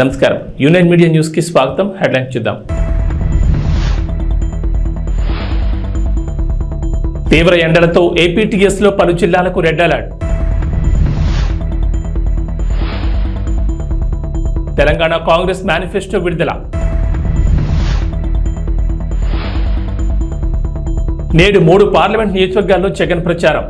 నమస్కారం. Union media న్యూస్కి స్వాగతం. హెడ్లైన్ చూద్దాం. తీవ్ర ఎండలతో ఏపీటీఎస్లో పలు జిల్లాలకు red alert. Telangana Congress manifesto విడుదల. నేడు మూడు పార్లమెంట్ నియోజకవర్గాల్లో జగన్ ప్రచారం.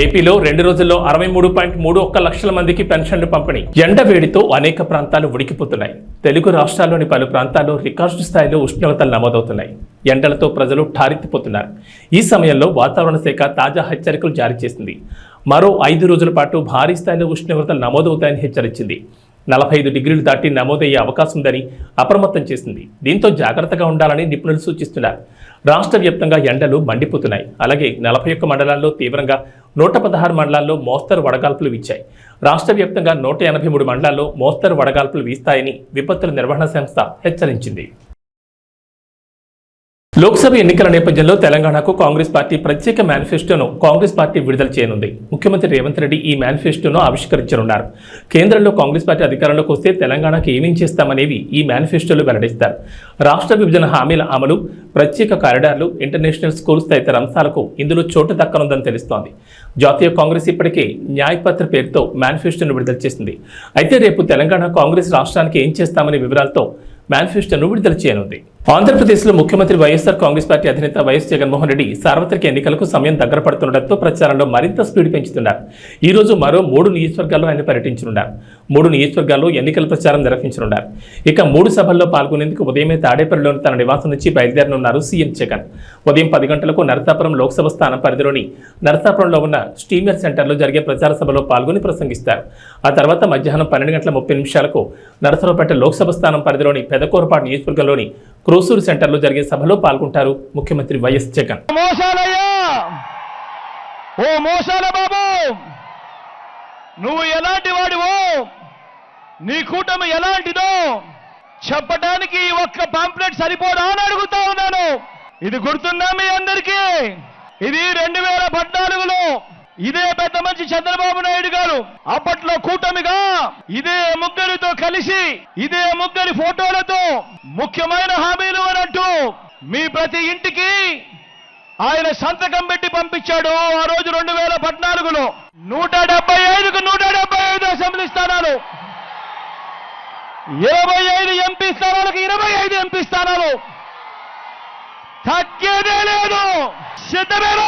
ఏపీలో రెండు రోజుల్లో అరవై మూడు పాయింట్ మూడు ఒక్క లక్షల మందికి పెన్షన్లు పంపిణీ. ఎండ వేడితో అనేక ప్రాంతాలు ఉడికిపోతున్నాయి. తెలుగు రాష్ట్రాల్లోని పలు ప్రాంతాల్లో రికార్డు స్థాయిలో ఉష్ణోగ్రతలు నమోదవుతున్నాయి. ఎండలతో ప్రజలు ఠారెత్తిపోతున్నారు. ఈ సమయంలో వాతావరణ శాఖ తాజా హెచ్చరికలు జారీ చేసింది. మరో ఐదు రోజుల పాటు భారీ స్థాయిలో ఉష్ణోగ్రతలు నమోదవుతాయని హెచ్చరించింది. నలభై ఐదు డిగ్రీలు దాటి నమోదయ్యే అవకాశం ఉందని అప్రమత్తం చేసింది. దీంతో జాగ్రత్తగా ఉండాలని నిపుణులు సూచిస్తున్నారు. రాష్ట్ర వ్యాప్తంగా ఎండలు మండిపోతున్నాయి. అలాగే నలభై ఒక్క మండలాల్లో తీవ్రంగా నూట పదహారు మండలాల్లో మోస్తరు వడగాల్పులు వీచాయి. రాష్ట్ర వ్యాప్తంగా నూట ఎనభై మూడు మండలాల్లో మోస్తరు వడగాల్పులు వీస్తాయని విపత్తుల నిర్వహణ సంస్థ హెచ్చరించింది. లోక్సభ ఎన్నికల నేపథ్యంలో తెలంగాణకు కాంగ్రెస్ పార్టీ ప్రత్యేక మేనిఫెస్టోను కాంగ్రెస్ పార్టీ విడుదల చేయనుంది. ముఖ్యమంత్రి రేవంత్ రెడ్డి ఈ మేనిఫెస్టోను ఆవిష్కరించనున్నారు. కేంద్రంలో కాంగ్రెస్ పార్టీ అధికారంలోకి వస్తే తెలంగాణకు ఏమేం చేస్తామనేవి ఈ మేనిఫెస్టోలో వెల్లడిస్తారు. రాష్ట్ర విభజన హామీల అమలు ప్రత్యేక కారిడార్లు ఇంటర్నేషనల్ స్కూల్స్ తదితర అంశాలకు ఇందులో చోటు దక్కనుందని తెలుస్తోంది. జాతీయ కాంగ్రెస్ ఇప్పటికే న్యాయపత్ర పేరుతో మేనిఫెస్టోను విడుదల చేసింది. అయితే రేపు తెలంగాణ కాంగ్రెస్ రాష్ట్రానికి ఏం చేస్తామనే వివరాలతో మేనిఫెస్టోను విడుదల చేయనుంది. ఆంధ్రప్రదేశ్లో ముఖ్యమంత్రి వైఎస్ఆర్ కాంగ్రెస్ పార్టీ అధినేత వైఎస్ జగన్మోహన్ రెడ్డి సార్వత్రిక ఎన్నికలకు సమయం దగ్గర పడుతుండటంతో ప్రచారంలో మరింత స్పీడ్ పెంచుతున్నారు. ఈ రోజు మరో మూడు నియోజకవర్గాల్లో ఆయన పర్యటించనున్నారు. మూడు నియోజకవర్గాల్లో ఎన్నికల ప్రచారం నిర్వహించనున్నారు. ఇక మూడు సభల్లో పాల్గొనేందుకు ఉదయమే తాడేపల్లిలోని తన నివాసం నుంచి బయలుదేరనున్నారు సీఎం జగన్. ఉదయం పది గంటలకు నరసాపురం లోక్సభ స్థానం పరిధిలోని నరసాపురంలో ఉన్న స్టీమర్ సెంటర్లో జరిగే ప్రచార సభలో పాల్గొని ప్రసంగిస్తారు. ఆ తర్వాత మధ్యాహ్నం పన్నెండు గంటల ముప్పై నిమిషాలకు నరసరావుపేట లోక్సభ స్థానం పరిధిలోని పెదకూరపాటు నియోజకవర్గంలోని క్రోసూరు సెంటర్లో జరిగే సభలో పాల్గొంటారు ముఖ్యమంత్రి వైఎస్ జగన్. ఓ మోసాల బాబు నువ్వు ఎలాంటి వాడివో? నీ కూటమి ఎలాంటిదో? చెప్పడానికి ఒక్క పాంప్లెట్ సరిపోదా అని అడుగుతా ఉన్నాను. ఇది గుర్తుందా మీ అందరికీ? ఇది రెండు వేల పద్నాలుగులో ఇదే పెద్ద మంచి చంద్రబాబు నాయుడు గారు. అప్పట్లో కూటమిగా ఇదే ముగ్గురితో కలిసి ఇదే ముగ్గురి ఫోటోలతో ముఖ్యమైన హామీలు అనంటూ మీ ప్రతి ఇంటికి ఆయన సంతకం పెట్టి పంపించాడు ఆ రోజు రెండు వేల పద్నాలుగులో. నూట డెబ్బై ఐదుకు నూట డెబ్బై ఐదు అసెంబ్లీ స్థానాలు. ఇరవై ఐదు ఎంపీ స్థానాలకు ఇరవై ఐదు ఎంపీ స్థానాలు. తగ్గేదే లేదు సిద్ధమేనా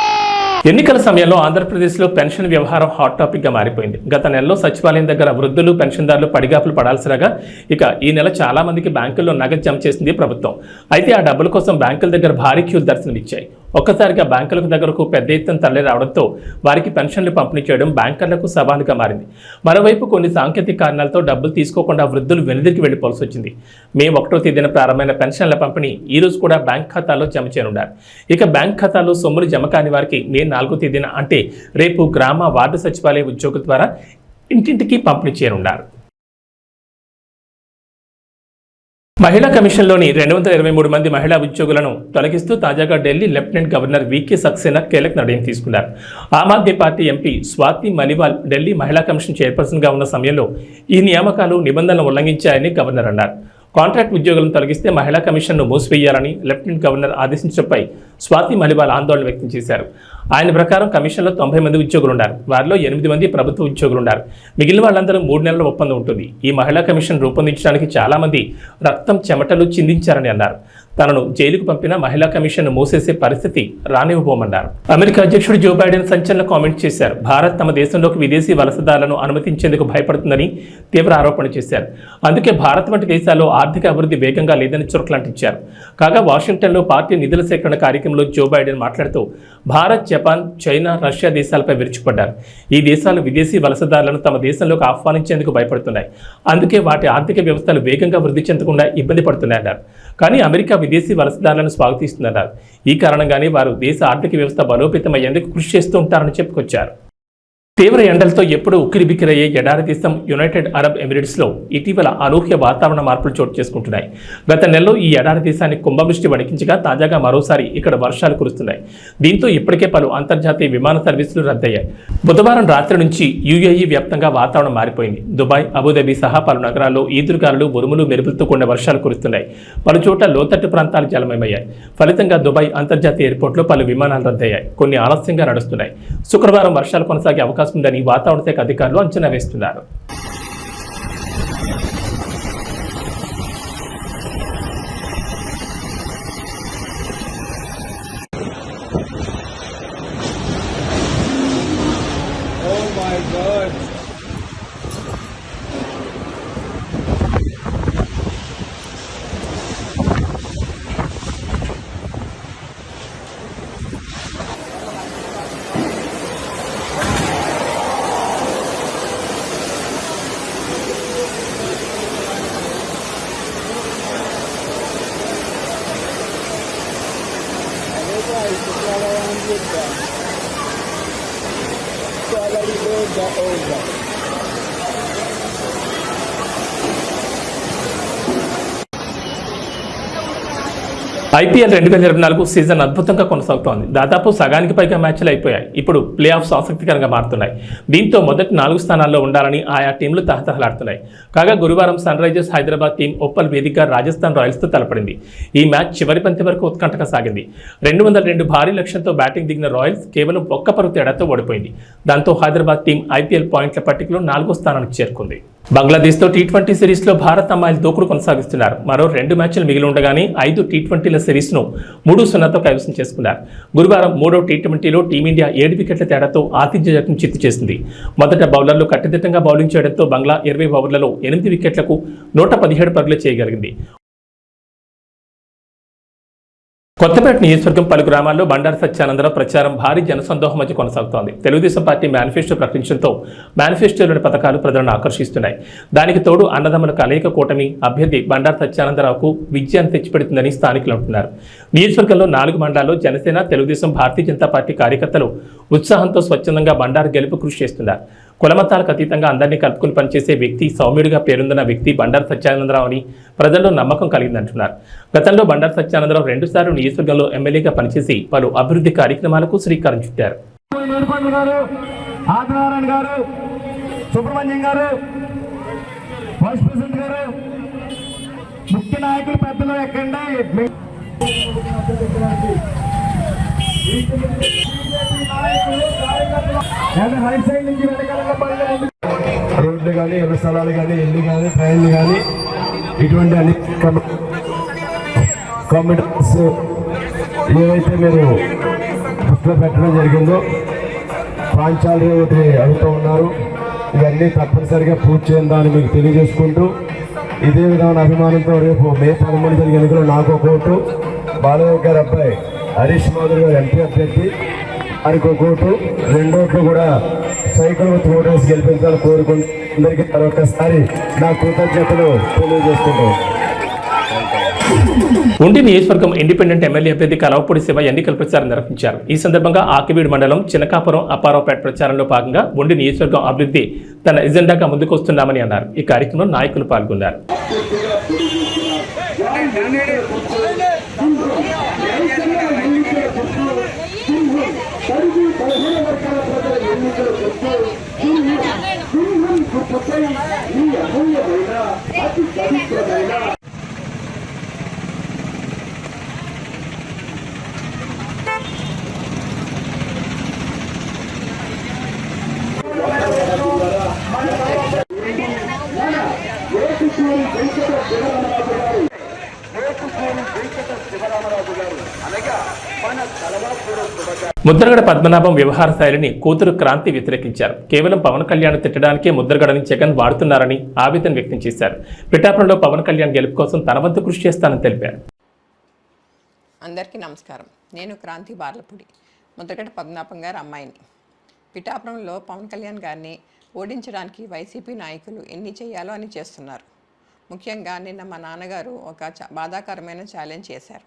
ఎన్నికల సమయంలో ఆంధ్రప్రదేశ్లో పెన్షన్ వ్యవహారం హాట్ టాపిక్గా మారిపోయింది. గత నెలలో సచివాలయం దగ్గర వృద్ధులు పెన్షన్దారులు పడిగాపులు పడాల్సిరాగా ఇక ఈ నెల చాలా మందికి బ్యాంకుల్లో నగదు జమ చేసింది ప్రభుత్వం. అయితే ఆ డబ్బుల కోసం బ్యాంకుల దగ్గర భారీ క్యూలు దర్శనమిచ్చాయి. ఒక్కసారిగా బ్యాంకులకు దగ్గరకు పెద్ద ఎత్తున తరలి రావడంతో వారికి పెన్షన్లు పంపిణీ చేయడం బ్యాంకర్లకు సవాలుగా మారింది. మరోవైపు కొన్ని సాంకేతిక కారణాలతో డబ్బులు తీసుకోకుండా వృద్ధులు వెనుదిరికి వెళ్ళిపోవాల్సి వచ్చింది. మే ఒకటో తేదీన ప్రారంభమైన పెన్షన్ల పంపిణీ ఈ రోజు కూడా బ్యాంక్ ఖాతాలో జమ చేయనున్నారు. ఇక బ్యాంక్ ఖాతాలో సొమ్ములు జమ కాని వారికి మే నాలుగో తేదీన అంటే రేపు గ్రామ వార్డు సచివాలయ ఉద్యోగుల ద్వారా ఇంటింటికి పంపిణీ చేయనున్నారు. మహిళా కమిషన్లోని రెండు వందల ఇరవై మూడు మంది మహిళా ఉద్యోగులను తొలగిస్తూ తాజాగా ఢిల్లీ లెఫ్టినెంట్ గవర్నర్ వికే సక్సేనా కీలక నిర్ణయం తీసుకున్నారు. ఆమ్ ఆద్మీ పార్టీ ఎంపీ స్వాతి మలివాల్ ఢిల్లీ మహిళా కమిషన్ చైర్పర్సన్గా ఉన్న సమయంలో ఈ నియామకాలు నిబంధనలు ఉల్లంఘించాయని గవర్నర్ అన్నారు. కాంట్రాక్ట్ ఉద్యోగులను తొలగిస్తే మహిళా కమిషన్ను మూసివేయాలని లెఫ్టినెంట్ గవర్నర్ ఆదేశించడంపై స్వాతి మలివాల్ ఆందోళన వ్యక్తం చేశారు. ఆయన ప్రకారం కమిషన్లో తొంభై మంది ఉద్యోగులు ఉన్నారు వారిలో ఎనిమిది మంది ప్రభుత్వ ఉద్యోగులు ఉన్నారు మిగిలిన వాళ్ళందరూ మూడు నెలల ఒప్పందం ఉంటుంది. ఈ మహిళా కమిషన్ రూపొందించడానికి చాలామంది రక్తం చెమటలు చిందించారని అన్నారు. తనను జైలుకు పంపిన మహిళా కమిషన్ మూసేసే పరిస్థితి రానివ్వబోమన్నారు. అమెరికా అధ్యక్షుడు జో బైడెన్ సంచలన కామెంట్ చేశారు. భారత్ తమ దేశంలోకి విదేశీ వలసదారులను అనుమతించేందుకు భయపడుతుందని తీవ్ర ఆరోపణ చేశారు. అందుకే భారత్ వంటి దేశాల్లో ఆర్థిక అభివృద్ధి వేగంగా లేదని చురకలంటించారు. కాగా వాషింగ్టన్లో పార్టీ నిధుల సేకరణ కార్యక్రమంలో జో బైడెన్ మాట్లాడుతూ భారత్ జపాన్ చైనా రష్యా దేశాలపై విరుచుకుపడ్డారు. ఈ దేశాలు విదేశీ వలసదారులను తమ దేశంలోకి ఆహ్వానించేందుకు భయపడుతున్నాయి. అందుకే వాటి ఆర్థిక వ్యవస్థలు వేగంగా వృద్ధి చెందకుండా ఇబ్బంది పడుతున్నాయన్నారు. కానీ అమెరికా విదేశీ వలసదారులను స్వాగతిస్తుందన్నారు. ఈ కారణంగానే వారు దేశ ఆర్థిక వ్యవస్థ బలోపేతమయ్యేందుకు కృషి చేస్తూ ఉంటారని చెప్పుకొచ్చారు. తీవ్ర ఎండలతో ఎప్పుడూ ఉక్కిరిబిక్కిరయ్యే ఎడారి దేశం యునైటెడ్ అరబ్ ఎమిరేట్స్లో ఇటీవల అనూహ్య వాతావరణ మార్పులు చోటు చేసుకుంటున్నాయి. గత నెలలో ఈ ఎడారి దేశాన్ని కుంభవృష్టి వణికించగా తాజాగా మరోసారి ఇక్కడ వర్షాలు కురుస్తున్నాయి. దీంతో ఇప్పటికే పలు అంతర్జాతీయ విమాన సర్వీసులు రద్దయ్యాయి. బుధవారం రాత్రి నుంచి యుఏఈ వ్యాప్తంగా వాతావరణం మారిపోయింది. దుబాయ్ అబుదాబి సహా పలు నగరాల్లో ఈదురుగాలు ఉరుములు మెరుపులతో కూడిన వర్షాలు కురుస్తున్నాయి. పలు చోట్ల లోతట్టు ప్రాంతాలు జలమయమయ్యాయి. ఫలితంగా దుబాయ్ అంతర్జాతీయ ఎయిర్పోర్ట్లో పలు విమానాలు రద్దయ్యాయి. కొన్ని ఆలస్యంగా నడుస్తున్నాయి. శుక్రవారం వర్షాలు కొనసాగే అవకాశం ఉందని వాతావరణ శాఖ అధికారులు అంచనా వేస్తున్నారు. ఐపీఎల్ రెండు వేల ఇరవై నాలుగు సీజన్ అద్భుతంగా కొనసాగుతోంది. దాదాపు సగానికి పైగా మ్యాచ్లు అయిపోయాయి. ఇప్పుడు ప్లే ఆఫ్స్ ఆసక్తికరంగా మారుతున్నాయి. దీంతో మొదటి నాలుగు స్థానాల్లో ఉండాలని ఆయా టీంలు తహతహలాడుతున్నాయి. కాగా గురువారం Sunrisers Hyderabad team Uppal వేదికగా రాజస్థాన్ రాయల్స్తో తలపడింది. ఈ మ్యాచ్ చివరి పంతి వరకు ఉత్కంఠగా సాగింది. రెండు వందల రెండు భారీ లక్ష్యంతో బ్యాటింగ్ దిగిన రాయల్స్ కేవలం ఒక్క పరుగు తేడాతో ఓడిపోయింది. దాంతో హైదరాబాద్ టీం ఐపీఎల్ పాయింట్ల పట్టికలో నాలుగో స్థానానికి చేరుకుంది. బంగ్లాదేశ్తో టీ ట్వంటీ సిరీస్లో భారత్ అమ్మాయిలు దూకుడు కొనసాగిస్తున్నారు. మరో రెండు మ్యాచ్లు మిగిలి ఉండగానే ఐదు టీ ట్వంటీల సిరీస్ను మూడు సున్నాతో కైవసం చేసుకున్నారు. గురువారం మూడో టీ ట్వంటీలో టీమిండియా ఏడు వికెట్ల తేడాతో ఆతిథ్య జట్టును చిత్తు చేసింది. మొదట బౌలర్లు కట్టుదిట్టంగా బౌలింగ్ చేయడంతో బంగ్లా ఇరవై ఓవర్లలో ఎనిమిది వికెట్లకు నూట పదిహేడు పరుగులు చేయగలిగింది. కొత్తపేట నియోజకవర్గం పలు గ్రామాల్లో బండారు సత్యానందరావు ప్రచారం భారీ జనసందోహం మధ్య కొనసాగుతోంది. తెలుగుదేశం పార్టీ మేనిఫెస్టో ప్రకటించడంతో మేనిఫెస్టోలోని పథకాలు ప్రజలను ఆకర్షిస్తున్నాయి. దానికి తోడు అన్నదమ్ముల కలయిక కూటమి అభ్యర్థి బండారు సత్యానందరావుకు విజయాన్ని తెచ్చిపెడుతుందని స్థానికులు అంటున్నారు. నియోజకవర్గంలో నాలుగు మండలాల్లో జనసేన తెలుగుదేశం భారతీయ జనతా పార్టీ కార్యకర్తలు ఉత్సాహంతో స్వచ్ఛందంగా బండారు గెలుపు కృషి చేస్తున్నారు. కులమతాలకు అతీతంగా అందరినీ కలుపుకుని పనిచేసే వ్యక్తి సౌమ్యుడిగా పేరొందిన వ్యక్తి బండారు సత్యానందరావు అని ప్రజల్లో నమ్మకం కలిగిందంటున్నారు. గతంలో బండారు సత్యానందరావు రెండుసార్లు నియోజకవర్గంలో ఎమ్మెల్యేగా పనిచేసి పలు అభివృద్ధి కార్యక్రమాలకు శ్రీకారం చుట్టారు. ముఖ్య నాయకులు పెద్దలు ఎక్కండి. రైట్ సైడ్ నుంచి రోడ్లు కానీ ఇళ్ళ స్థలాలు కానీ ఇల్లు కానీ ట్రైన్లు కానీ ఇటువంటి అన్ని కాంపిటర్స్ ఏవైతే మీరు దృష్టిలో పెట్టడం జరిగిందో పాంచాలి ఒకటి అడుగుతూ ఉన్నారు ఇవన్నీ తప్పనిసరిగా పూర్తి చేయాలని మీకు తెలియజేసుకుంటూ ఇదే విధమైన అభిమానంతో రేపు మే పదమూడు జరిగే ఎన్నికలు నాకు ఒక ఓటు. బాలయ్య గారి అబ్బాయి హరీష్ మాధురి గారు ఎంపీ అభ్యర్థి. వారికి ఒక ఓటు రెండు ఓట్లు కూడా సైకిల్ విత్ ఓటర్స్ గెలిపించాలని కోరుకుంటూ అందరికీ మరొకసారి నా కృతజ్ఞతలు తెలియజేసుకుంటాను ఉండి నియోజకవర్గం ఇండిపెండెంట్ ఎమ్మెల్యే అభ్యర్థి కలవపూడి శివ ఎన్నికల ప్రచారం నిర్వహించారు ఈ సందర్భంగా ఆకివీడు మండలం చినకాపురం అప్పారావుపేట ప్రచారంలో భాగంగా ఉండి నియోజకవర్గం అభివృద్ధి తన ఎజెండాగా ముందుకొస్తున్నామని అన్నారు ఈ కార్యక్రమంలో నాయకులు పాల్గొన్నారు ముద్రగడ పద్మనాభం వ్యవహార శైలిని కూతురు క్రాంతి వ్యతిరేకించారు. కేవలం పవన్ కళ్యాణ్ తిట్టడానికే ముద్రగడని జగన్ వాడుతున్నారని ఆవేదన వ్యక్తం చేశారు. పిఠాపురంలో పవన్ కళ్యాణ్ గెలుపు కోసం తన వంతు కృషి చేస్తానని తెలిపారు. అందరికీ నమస్కారం. నేను క్రాంతి బార్లపూడి ముద్రగడ పద్మనాభం గారు అమ్మాయిని. పిఠాపురంలో పవన్ కళ్యాణ్ గారిని ఓడించడానికి వైసీపీ నాయకులు ఎన్ని చేయాలో అని చేస్తున్నారు. ముఖ్యంగా నిన్న మా నాన్నగారు ఒక బాధాకరమైన ఛాలెంజ్ చేశారు.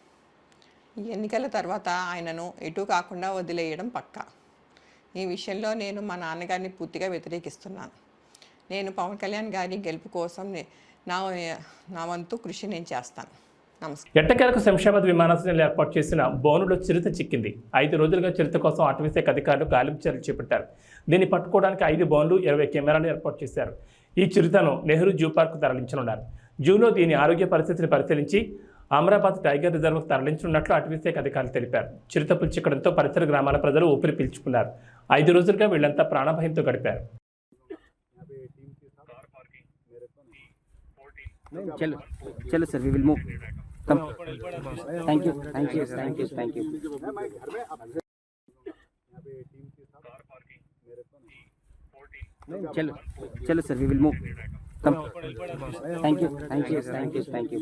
ఎన్నికల తర్వాత ఆయనను ఎటు కాకుండా వదిలేయడం పక్కా. ఈ విషయంలో నేను మా నాన్నగారిని పూర్తిగా వ్యతిరేకిస్తున్నాను. నేను పవన్ కళ్యాణ్ గారి గెలుపు కోసం నా నా వంతు కృషి నేను చేస్తాను. నమస్కారం. ఎట్టకేలకు శంషాబాద్ విమానాశ్రయంలో ఏర్పాటు చేసిన బోనులో చిరుత చిక్కింది. ఐదు రోజులుగా చిరుత కోసం అటవీశాఖ అధికారులు గాలింపు చర్యలు చేపట్టారు. దీన్ని పట్టుకోవడానికి ఐదు బోన్లు ఇరవై కెమెరాలు ఏర్పాటు చేశారు. ఈ చిరుతను నెహ్రూ జూ పార్క్ తరలించనున్నారు. జూలో దీని ఆరోగ్య పరిస్థితిని పరిశీలించి అమరాబాద్ టైగర్ రిజర్వ్కు తరలించనున్నట్లు అటవీశాఖ అధికారులు తెలిపారు. చిరుతపులు చిక్కడంతో పరిసర గ్రామాల ప్రజలు ఊపిరి పీల్చుకున్నారు. ఐదు రోజులుగా వీళ్ళంతా ప్రాణభయంతో గడిపారు. చలో sir we will thank you చలో sir we will move thank you thank you thank you thank you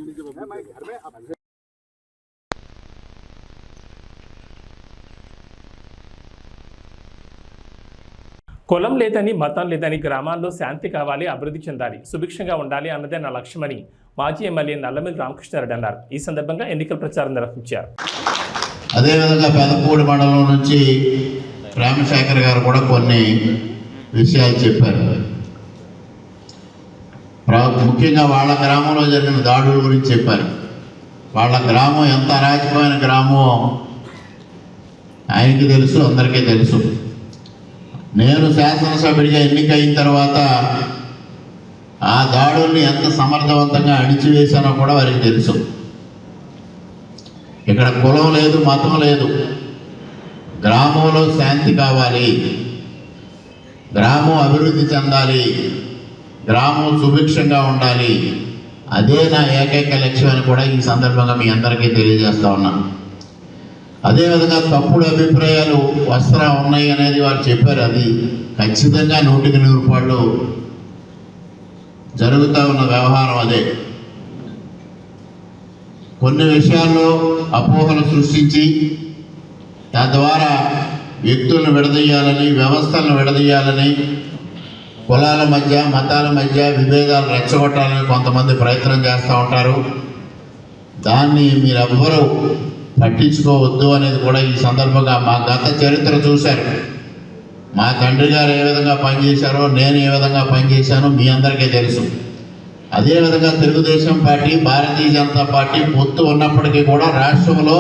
కులం లేదని మతం లేదని గ్రామాల్లో శాంతి కావాలి అభివృద్ధి చెందాలి సుభిక్షంగా ఉండాలి అన్నదే నా లక్ష్యమని మాజీ ఎమ్మెల్యే నల్లమిల్లి రామకృష్ణారెడ్డి అన్నారు. ఈ సందర్భంగా ఎన్నికల ప్రచారం నిర్వహించారు. అదేవిధంగా పెదపూడి మండలం నుంచి రామశేఖర్ గారు కూడా కొన్ని విషయాలు చెప్పారు. ముఖ్యంగా వాళ్ళ గ్రామంలో జరిగిన దాడుల గురించి చెప్పారు. వాళ్ళ గ్రామం ఎంత అరాచకమైన గ్రామం ఆయనకి తెలుసు అందరికీ తెలుసు. నేను శాసనసభ్యుడిగా ఎన్నికైన తర్వాత ఆ దాడుల్ని ఎంత సమర్థవంతంగా అణిచివేశానో కూడా వారికి తెలుసు. ఇక్కడ కులం లేదు మతం లేదు. గ్రామంలో శాంతి కావాలి. గ్రామం అభివృద్ధి చెందాలి. గ్రామం సుభిక్షంగా ఉండాలి. అదే నా ఏకైక లక్ష్యం అని కూడా ఈ సందర్భంగా మీ అందరికీ తెలియజేస్తా ఉన్నా. అదేవిధంగా తప్పుడు అభిప్రాయాలు వస్త్రా ఉన్నాయి అనేది వారు చెప్పారు అది. ఖచ్చితంగా నూటికి నూరు పాళ్ళు జరుగుతూ ఉన్న వ్యవహారం అదే. కొన్ని విషయాల్లో అపోహలు సృష్టించి తద్వారా వ్యక్తులను విడదీయాలని వ్యవస్థలను విడదీయాలని కులాల మధ్య మతాల మధ్య విభేదాలు రెచ్చగొట్టాలని కొంతమంది ప్రయత్నం చేస్తూ ఉంటారు. దాన్ని మీరెవ్వరూ పట్టించుకోవద్దు అనేది కూడా ఈ సందర్భంగా మా గత చరిత్ర చూశారు. మా తండ్రి గారు ఏ విధంగా పనిచేశారో నేను ఏ విధంగా పనిచేశానో మీ అందరికీ తెలుసు. అదేవిధంగా తెలుగుదేశం పార్టీ భారతీయ జనతా పార్టీ పొత్తు ఉన్నప్పటికీ కూడా రాష్ట్రంలో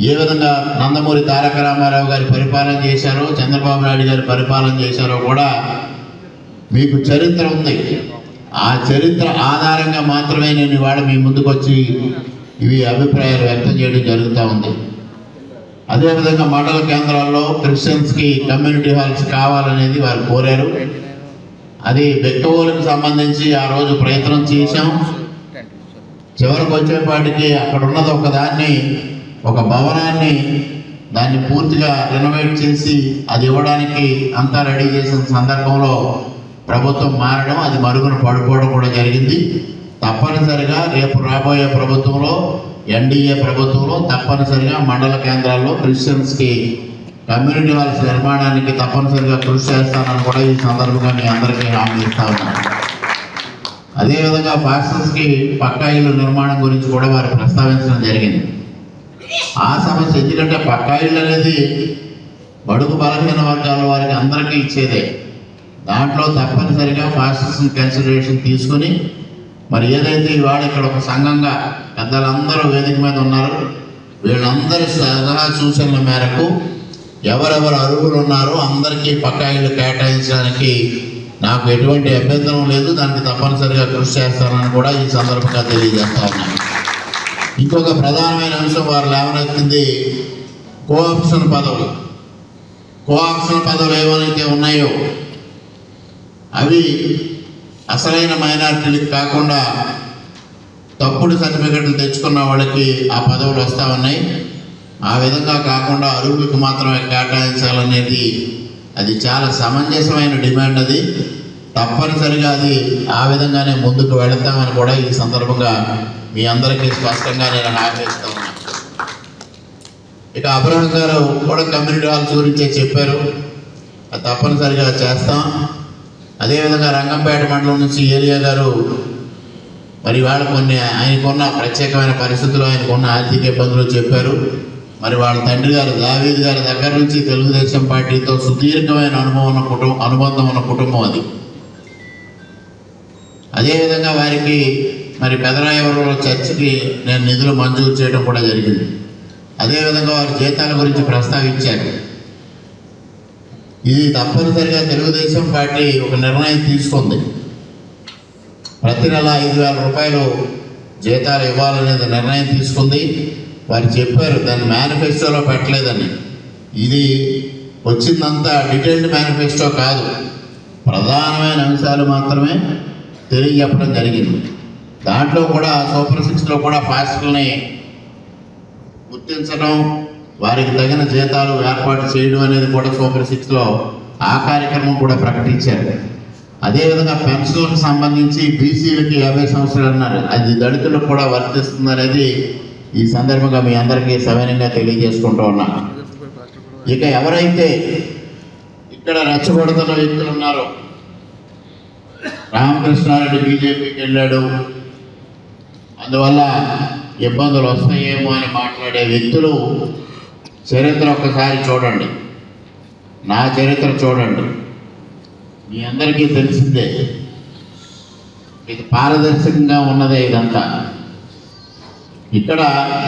ఏ విధంగా నందమూరి తారక రామారావు గారి పరిపాలన చేశారో చంద్రబాబు నాయుడు గారి పరిపాలన చేశారో కూడా మీకు చరిత్ర ఉంది. ఆ చరిత్ర ఆధారంగా మాత్రమే నేను ఇవాళ మీ ముందుకు వచ్చి ఇవి అభిప్రాయాలు వ్యక్తం చేయడం జరుగుతూ ఉంది. అదేవిధంగా మండల కేంద్రాల్లో క్రిస్టియన్స్కి కమ్యూనిటీ హాల్స్ కావాలనేది వారు కోరారు. అది బెక్కవోలకు సంబంధించి ఆ రోజు ప్రయత్నం చేశాం. చివరికి వచ్చేపాటికి అక్కడ ఉన్నది ఒక దాన్ని ఒక భవనాన్ని దాన్ని పూర్తిగా రెనోవేట్ చేసి అది ఇవ్వడానికి అంతా రెడీ చేసిన సందర్భంలో ప్రభుత్వం మారడం అది మరుగున పడిపోవడం కూడా జరిగింది. తప్పనిసరిగా రేపు రాబోయే ప్రభుత్వంలో ఎన్డీఏ ప్రభుత్వంలో తప్పనిసరిగా మండల కేంద్రాల్లో క్రిస్టియన్స్కి కమ్యూనిటీ హాల్స్ నిర్మాణానికి తప్పనిసరిగా కృషి చేస్తానని కూడా ఈ సందర్భంగా మీ అందరికీ హామీ ఇస్తా ఉన్నాను. అదేవిధంగా పాస్టర్స్కి పక్కా ఇల్లు నిర్మాణం గురించి కూడా వారు ప్రస్తావించడం జరిగింది. ఆ సమస్య ఎందుకంటే పక్కా ఇల్లు అనేది బడుగు బలహీన వర్గాల వారికి అందరికీ ఇచ్చేదే. దాంట్లో తప్పనిసరిగా మాస్టర్స్ కన్సిడరేషన్ తీసుకొని మరి ఏదైతే ఇవాళ ఇక్కడ ఒక సంఘంగా పెద్దలందరూ వేదిక మీద ఉన్నారు వీళ్ళందరి సలహా సూచనల మేరకు ఎవరెవరు అర్హులు ఉన్నారో అందరికీ పక్కాయిలు కేటాయించడానికి నాకు ఎటువంటి అభ్యంతరం లేదు. దానికి తప్పనిసరిగా కృషి చేస్తానని కూడా ఈ సందర్భంగా తెలియజేస్తా ఉన్నాను. ఇంకొక ప్రధానమైన అంశం వారు లేవనెత్తింది కోఆప్షన్ పదవులు. కోఆప్షన్ పదవులు ఏమైతే ఉన్నాయో అవి అసలైన మైనార్టీలకు కాకుండా తప్పుడు సర్టిఫికెట్లు తెచ్చుకున్న వాళ్ళకి ఆ పదవులు వస్తూ ఉన్నాయి. ఆ విధంగా కాకుండా అరువులకు మాత్రమే కేటాయించాలనేది అది చాలా సమంజసమైన డిమాండ్ అది. తప్పనిసరిగా అది ఆ విధంగానే ముందుకు వెళతామని కూడా ఈ సందర్భంగా మీ అందరికీ స్పష్టంగా నేను హామీ ఉన్నాను ఇక అబ్రహం గారు కూడా కమ్యూనిటీ హాల్స్ గురించే చెప్పారు. అది తప్పనిసరిగా చేస్తాం. అదేవిధంగా రంగంపేట మండలం నుంచి ఏలియా గారు మరి వాళ్ళు కొన్ని ఆయనకున్న ప్రత్యేకమైన పరిస్థితులు ఆయనకున్న ఆర్థిక ఇబ్బందులు చెప్పారు. మరి వాళ్ళ తండ్రి గారు దావీద్ గారి దగ్గర నుంచి తెలుగుదేశం పార్టీతో సుదీర్ఘమైన అనుభవం ఉన్న కుటుంబం అనుబంధం ఉన్న కుటుంబం అది. అదేవిధంగా వారికి మరి పెదరాయవరంలో చర్చికి నేను నిధులు మంజూరు చేయడం కూడా జరిగింది. అదేవిధంగా వారి జీతాల గురించి ప్రస్తావించారు. ఇది తప్పనిసరిగా తెలుగుదేశం పార్టీ ఒక నిర్ణయం తీసుకుంది. ప్రతి నెల ఐదు వేల రూపాయలు జీతాలు ఇవ్వాలనేది నిర్ణయం తీసుకుంది. వారు చెప్పారు దాన్ని మేనిఫెస్టోలో పెట్టలేదని. ఇది వచ్చిందంతా డీటెయిల్డ్ మేనిఫెస్టో కాదు. ప్రధానమైన అంశాలు మాత్రమే తెలియజెప్పడం జరిగింది. దాంట్లో కూడా సూపర్ సిక్స్లో కూడా పాస్టర్ని గుర్తించడం వారికి తగిన జీతాలు ఏర్పాటు చేయడం అనేది కూడా సూపర్ సిక్స్లో ఆ కార్యక్రమం కూడా ప్రకటించారు. అదేవిధంగా పెన్షన్లకు సంబంధించి బీసీలకి యాభై సంవత్సరాలు అన్నారు. అది దళితులకు కూడా వర్తిస్తుంది అనేది ఈ సందర్భంగా మీ అందరికీ సవినంగా తెలియజేసుకుంటూ ఉన్నా. ఇక ఎవరైతే ఇక్కడ రెచ్చగొడుతున్న వ్యక్తులు ఉన్నారో రామకృష్ణారెడ్డి బీజేపీకి వెళ్ళాడు. అందువల్ల ఇబ్బందులు వస్తాయేమో అని మాట్లాడే వ్యక్తులు చరిత్ర ఒక్కసారి చూడండి. నా చరిత్ర చూడండి. మీ అందరికీ తెలిసిందే. ఇది పారదర్శకంగా ఉన్నదే ఇదంతా. ఇక్కడ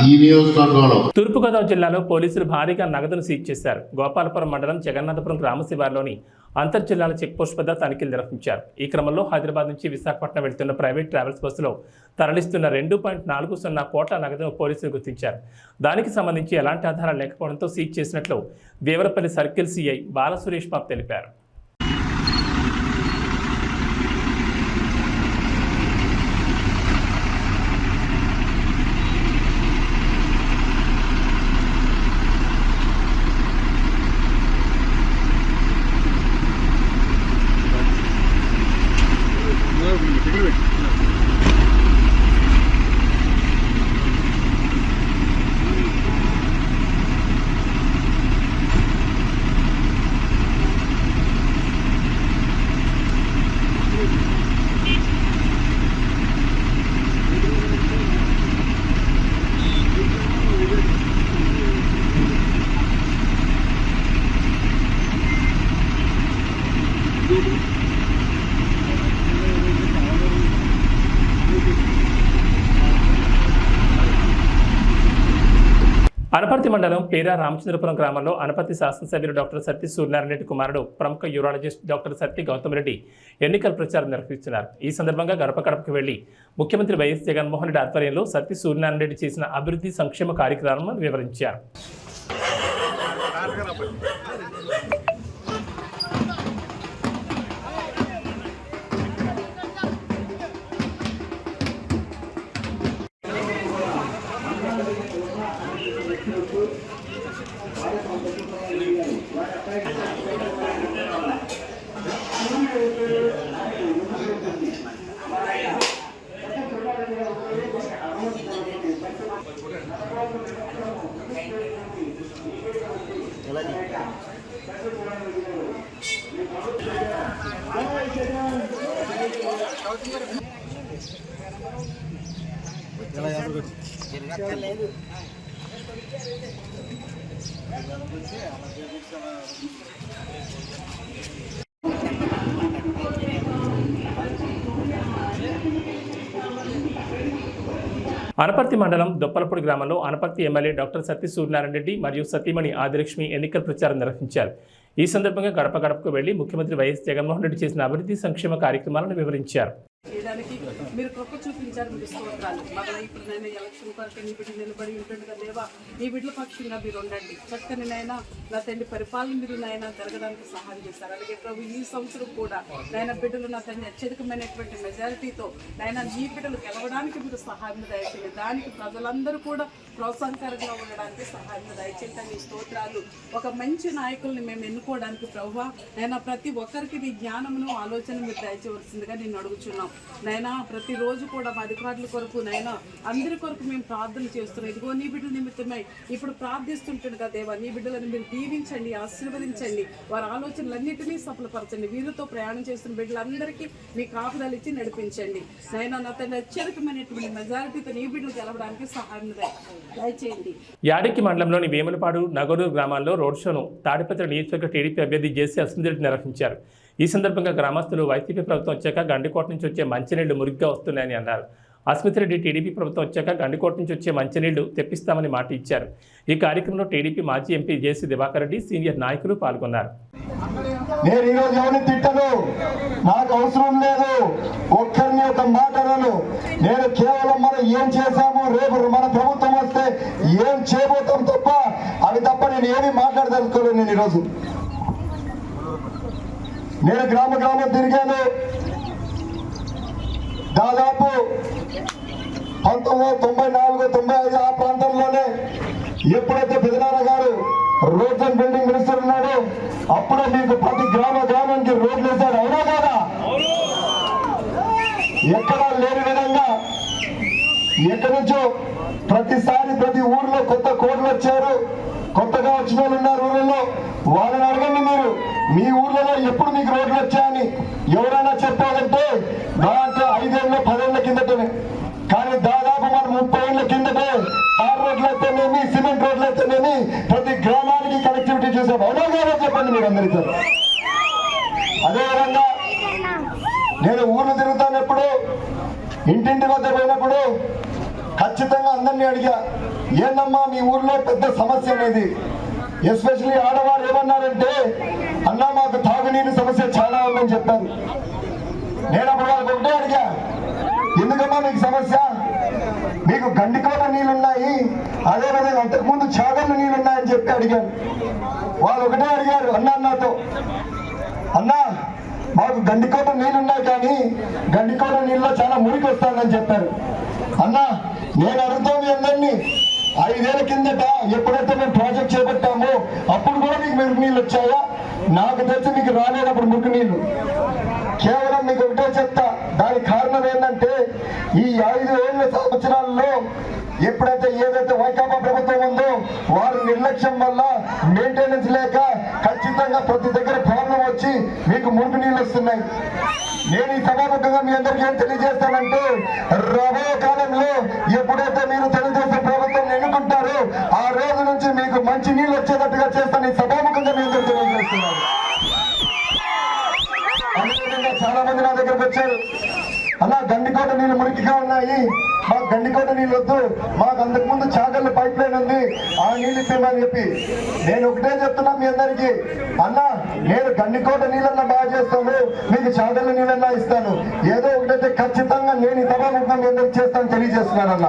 ఈ నియోజకవర్గంలో తూర్పుగోదావరి జిల్లాలో పోలీసులు భారీగా నగదును సీజ్ చేశారు. గోపాలపురం మండలం జగన్నాథపురం గ్రామ శివార్లోని అంతర్ జిల్లాల చెక్పోస్ట్ వద్ద తనిఖీలు నిర్వహించారు. ఈ క్రమంలో హైదరాబాద్ నుంచి విశాఖపట్నం వెళ్తున్న ప్రైవేట్ ట్రావెల్స్ బస్సులో తరలిస్తున్న రెండు పాయింట్ నాలుగు సున్నా కోట్ల నగదును పోలీసులు గుర్తించారు. దానికి సంబంధించి ఎలాంటి ఆధారాలు లేకపోవడంతో సీజ్ చేసినట్లు దేవరపల్లి సర్కిల్ సిఐ బాలసురేష్ బాబు తెలిపారు. మండలం పేరా రామచంద్రపురం గ్రామంలో అనపర్తి శాసనసభ్యులు డాక్టర్ సత్తి సూర్యనారాయణ రెడ్డి కుమారుడు ప్రముఖ యూరాలజిస్ట్ డాక్టర్ సత్తి గౌతమ్ రెడ్డి ఎన్నికల ప్రచారం నిర్వహిస్తున్నారు ఈ సందర్భంగా గడప గడపకు వెళ్ళి ముఖ్యమంత్రి వైఎస్ జగన్మోహన్ రెడ్డి ఆధ్వర్యంలో సత్తి సూర్యనారాయణ రెడ్డి చేసిన అభివృద్ధి సంక్షేమ కార్యక్రమాలను వివరించారు. ఎలా యాభై అనపర్తి మండలం దొప్పలపూడి గ్రామంలో అనపర్తి ఎమ్మెల్యే డాక్టర్ సత్తి సూర్యనారాయణ రెడ్డి మరియు సతీమణి ఆదిలక్ష్మి ఎన్నికల ప్రచారం నిర్వహించారు. ఈ సందర్భంగా గడప గడపకు వెళ్ళి ముఖ్యమంత్రి వైఎస్ జగన్మోహన్ రెడ్డి చేసిన అభివృద్ధి సంక్షేమ కార్యక్రమాలను వివరించారు. చేయడానికి మీరు కృప చూపించారు మీకు స్తోత్రాలు. మరలా ఇప్పుడు నేను ఎలక్షన్ కొరకు నీ బిడ్డ నిలబడి ఉంటుండగా దేవా ఈ బిడ్డల పక్షంగా మీరు ఉండండి. చక్కని నాయన నా తండ్రి పరిపాలన మీరు నాయన జరగడానికి సహాయం చేశారు. అలాగే ప్రభు ఈ సంవత్సరం కూడా నాయన బిడ్డలు నా తండ్రి అత్యధికమైనటువంటి మెజారిటీతో నాయన నీ బిడ్డలు గెలవడానికి మీరు సహాయం దయచేయండి. దానికి ప్రజలందరూ కూడా ప్రోత్సాహకరంగా ఉండడానికి సహాయం దయచేయండి మీ స్తోత్రాలు. ఒక మంచి నాయకుల్ని మేము ఎన్నుకోవడానికి ప్రభు నైనా ప్రతి ఒక్కరికి నీ జ్ఞానమును ఆలోచన మీరు దయచేయవలసిందిగా నేను అడుగుచున్నాం. నైనా ప్రతిరోజు కూడా మా అధికారుల కొరకు నైనా అందరి కొరకు మేము ప్రార్థన చేస్తున్నాం. ఇదిగో నీ బిడ్డల నిమిత్తమై ఇప్పుడు ప్రార్థిస్తుంటుండగా దేవా నీ బిడ్డలను మీరు దీవించండి ఆశీర్వదించండి. వారి ఆలోచనలన్నింటినీ సఫలపరచండి. వీరితో ప్రయాణం చేస్తున్న బిడ్డలందరికీ మీ కాపుదలు ఇచ్చి నడిపించండి. నైనా నా తన అత్యధికమైనటువంటి మెజారిటీతో నీ బిడ్డలు గెలవడానికి సహాయం దయచేయండి. యాడికి మండలంలోని వేములపాడు నగరూరు గ్రామాల్లో రోడ్ షోను తాడిపత్రి నియోజకవర్గ టీడీపీ అభ్యర్థి జేసీ అసెంబ్లీ నిర్వహించారు. ఈ సందర్భంగా గ్రామస్తులు వైసీపీ ప్రభుత్వం వచ్చాక గండికోట నుంచి వచ్చే మంచినీళ్ళు మురిగ్గా వస్తున్నాయని అన్నారు. అస్మితిరెడ్డి టీడీపీ ప్రభుత్వం వచ్చాక గండికోట నుంచి వచ్చే మంచినీళ్ళు తెప్పిస్తామని మాట ఇచ్చారు. ఈ కార్యక్రమంలో టీడీపీ మాజీ ఎంపీ జేసీ దివాకర్ రెడ్డి సీనియర్ నాయకులు పాల్గొన్నారు. నేను ఈరోజు ఎవరిని తిట్టను? నాకు అవసరం లేదు. ఒక్కరిని ఒక మాట నేను కేవలం మనం ఏం చేశాము రేపు మన ప్రభుత్వం వస్తే ఏం చేయబోతాం తప్ప అవి తప్ప నేను ఏమి మాట్లాడదలుచుకోలేదు నేను ఈరోజు నేను గ్రామ గ్రామం తిరిగాను. దాదాపు పంతొమ్మిది వందల తొంభై నాలుగు తొంభై ఐదు ఆ ప్రాంతంలోనే ఎప్పుడైతే పెదనాన్న గారు రోడ్స్ అండ్ బిల్డింగ్ మినిస్టర్ ఉన్నాడు అప్పుడే మీకు ప్రతి గ్రామ గ్రామానికి రోడ్లు వేశారు. అవునా కాదా? ఎక్కడా లేని విధంగా ఎక్కడి నుంచో ప్రతిసారి ప్రతి ఊర్లో కొత్త కోడ్లు వచ్చారు. కొత్తగా వచ్చిన వాళ్ళు ఉన్నారు ఊళ్ళలో వాళ్ళని అడగండి మీరు. మీ ఊర్లలో ఎప్పుడు మీకు రోడ్లు వచ్చాయని ఎవరైనా చెప్పాలంటే దాంట్లో ఐదేళ్ళ పదేళ్ళ కిందటనే. కానీ దాదాపు మనం ముప్పై ఏళ్ళ కిందటే తార్ రోడ్లు అయితేనేమి సిమెంట్ రోడ్లు అయితేనేమి ప్రతి గ్రామానికి కనెక్టివిటీ చూసాం అవునా కాదో చెప్పండి మీరు అందరితో అదేవిధంగా నేను ఊర్లు తిరుగుతానప్పుడు ఇంటింటి వద్ద పోయినప్పుడు ఖచ్చితంగా అందరినీ అడిగా. ఏందమ్మా మీ ఊర్లో పెద్ద సమస్య అనేది? ఎస్పెషల్లీ ఆడవారు ఏమన్నారంటే అన్నా మాకు తాగునీరు సమస్య చాలా ఉందని చెప్పారు. నేను అప్పుడు వాళ్ళకి ఒకటే అడిగా ఎందుకమ్మా మీకు సమస్య? మీకు గండికోట నీళ్ళున్నాయి. అదేవిధంగా అంతకుముందు చాగళ్ళు నీళ్ళున్నాయని చెప్పి అడిగాను. వాళ్ళు ఒకటే అడిగారు అన్నా నాతో అన్నా మాకు గండికోట నీళ్ళున్నాయి కానీ గండికోట నీళ్ళలో చాలా మురికి వస్తానని చెప్పారు. అన్నా నేను అడుగుతాను మీ అందరినీ ఐదేళ్ళ కిందట ఎప్పుడైతే మేము ప్రాజెక్ట్ చేపట్టామో అప్పుడు కూడా మీకు మురికి నీళ్ళు వచ్చాయా? నాకు తెలిసి మీకు రాలేనప్పుడు మురికి నీళ్ళు. కేవలం మీకు ఒకటే చెప్తా దానికి కారణం ఏంటంటే ఈ ఐదు ఏళ్ళ సంవత్సరాల్లో ఎప్పుడైతే ఏదైతే వైకాపా ప్రభుత్వం ఉందో వారి నిర్లక్ష్యం వల్ల మెయింటెనెన్స్ లేక ఖచ్చితంగా ప్రతి దగ్గర ప్రాబ్లం వచ్చి మీకు మురికి నీళ్ళు వస్తున్నాయి. నేను ఈ సభాముఖంగా మీ అందరికీ ఏం తెలియజేస్తానంటే రాబోయే కాలంలో ఎప్పుడైతే మీరు తెలుగుదేశం ప్రభుత్వం ఎన్నుకుంటారో ఆ రోజు నుంచి మీకు మంచి నీళ్ళు వచ్చేటట్టుగా చేస్తాను. ఈ సభాముఖంగా మీ అందరూ తెలియజేస్తున్నారు అదేవిధంగా చాలా మంది నా దగ్గరకు వచ్చారు. అలా గండికోట నీళ్ళు మురికిగా ఉన్నాయి. మాకు గండికోట నీళ్ళు వద్దు. మాకు అంతకు ముందు చాగళ్ళ పైప్ లైన్ ఉంది. ఆ నీళ్ళు ఇప్పమని చెప్పి నేను ఒకటే చెప్తున్నా మీ అందరికి. అన్న నేను గండికోట నీళ్ళన్నా బాగా చేస్తాను. మీకు చాకర్ల నీళ్ళన్నా ఇస్తాను. ఏదో ఒకటైతే ఖచ్చితంగా నేను ఈ సభాముఖం మీ అందరికి చేస్తాను తెలియజేస్తున్నాను అన్న.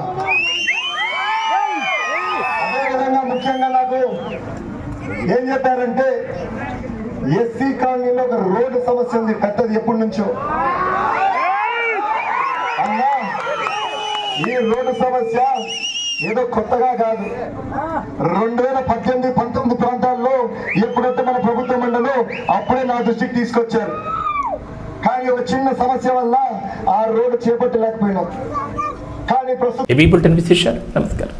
అదేవిధంగా ముఖ్యంగా నాకు ఏం చెప్పారంటే ఎస్సీ కాలనీలో ఒక రోడ్డు సమస్య ఉంది. పెద్దది ఎప్పటి నుంచో అన్నా ఈ రోడ్డు సమస్య ఏదో కొత్తగా కాదు. రెండు వేల పద్దెనిమిది పంతొమ్మిది ప్రాంతాల్లో ఎప్పుడైతే మన ప్రభుత్వం ఉండదో అప్పుడే నా దృష్టికి తీసుకొచ్చారు. కానీ ఒక చిన్న సమస్య వల్ల ఆ రోడ్డు చేపట్టలేకపోయినాం. కానీ ప్రస్తుతం నమస్కారం.